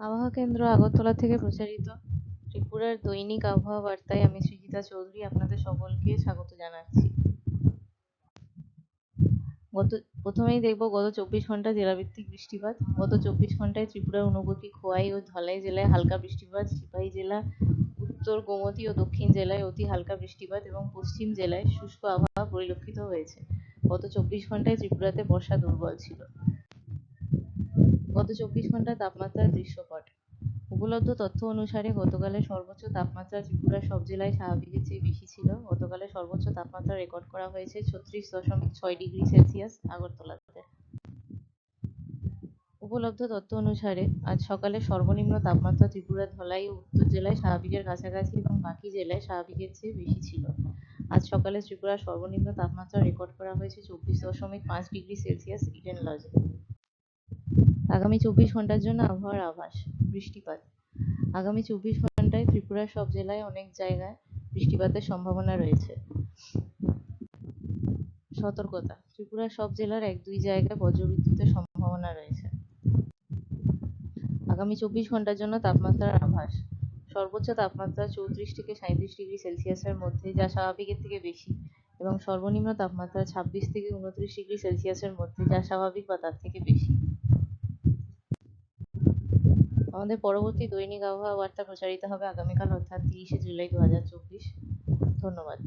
আবহাওয়া কেন্দ্র আগরতলা থেকে প্রচারিত ত্রিপুরার দৈনিক আবহাওয়া বার্তায় আমি সৃজিতা চৌধুরী আপনাদের সকলকে স্বাগত জানাচ্ছি। গত, প্রথমেই দেখব গত চব্বিশ ঘণ্টা জেলাভিত্তিক বৃষ্টিপাত। গত চব্বিশ ঘন্টায় ত্রিপুরার ঊনকোটি খোয়াই ও ধলাই জেলায় হালকা বৃষ্টিপাত, সিপাহী জেলা, উত্তর গোমতী ও দক্ষিণ জেলায় অতি হালকা বৃষ্টিপাত এবং পশ্চিম জেলায় শুষ্ক আবহাওয়া পরিলক্ষিত হয়েছে। গত চব্বিশ ঘন্টায় ত্রিপুরাতে বর্ষা দুর্বল ছিল। গত চব্বিশ ঘণ্টার তাপমাত্রার দৃশ্যপট। উপলব্ধ তথ্য অনুসারে গতকালের সর্বোচ্চ তাপমাত্রা ত্রিপুরার সব জেলায় স্বাভাবিকের চেয়ে বেশি ছিল। গতকালের সর্বোচ্চ তাপমাত্রা রেকর্ড করা হয়েছে ছত্রিশ দশমিক ছয় ডিগ্রি সেলসিয়াস আগরতলাতে। উপলব্ধ তথ্য অনুসারে আজ সকালে সর্বনিম্ন তাপমাত্রা ত্রিপুরার ধলাই ও উত্তর জেলায় স্বাভাবিকের কাছাকাছি এবং বাকি জেলায় স্বাভাবিকের চেয়ে বেশি ছিল। আজ সকালে ত্রিপুরার সর্বনিম্ন তাপমাত্রা রেকর্ড করা হয়েছে চব্বিশ দশমিক পাঁচ ডিগ্রি সেলসিয়াস ইডেন লজে। আগামী চব্বিশ ঘণ্টার জন্য আবহাওয়ার আভাস, বৃষ্টিপাত। আগামী চব্বিশ ঘন্টায় ত্রিপুরার সব জেলায় অনেক জায়গায় বৃষ্টিপাতের সম্ভাবনা রয়েছে। সতর্কতা, ত্রিপুরার সব জেলার এক দুই জায়গায় বজ্রবিদ্যুতের সম্ভাবনা রয়েছে। আগামী চব্বিশ ঘণ্টার জন্য তাপমাত্রার আভাস, সর্বোচ্চ তাপমাত্রা চৌত্রিশ থেকে সাঁত্রিশ ডিগ্রি সেলসিয়াসের মধ্যে, যা স্বাভাবিকের থেকে বেশি, এবং সর্বনিম্ন তাপমাত্রা ছাব্বিশ থেকে উনত্রিশ ডিগ্রি সেলসিয়াসের মধ্যে, যা স্বাভাবিক বা তার থেকে বেশি। আমাদের পরবর্তী দৈনিক আবহাওয়া বার্তা প্রচারিত হবে আগামীকাল, অর্থাৎ তিরিশে জুলাই দু হাজার চব্বিশ। ধন্যবাদ।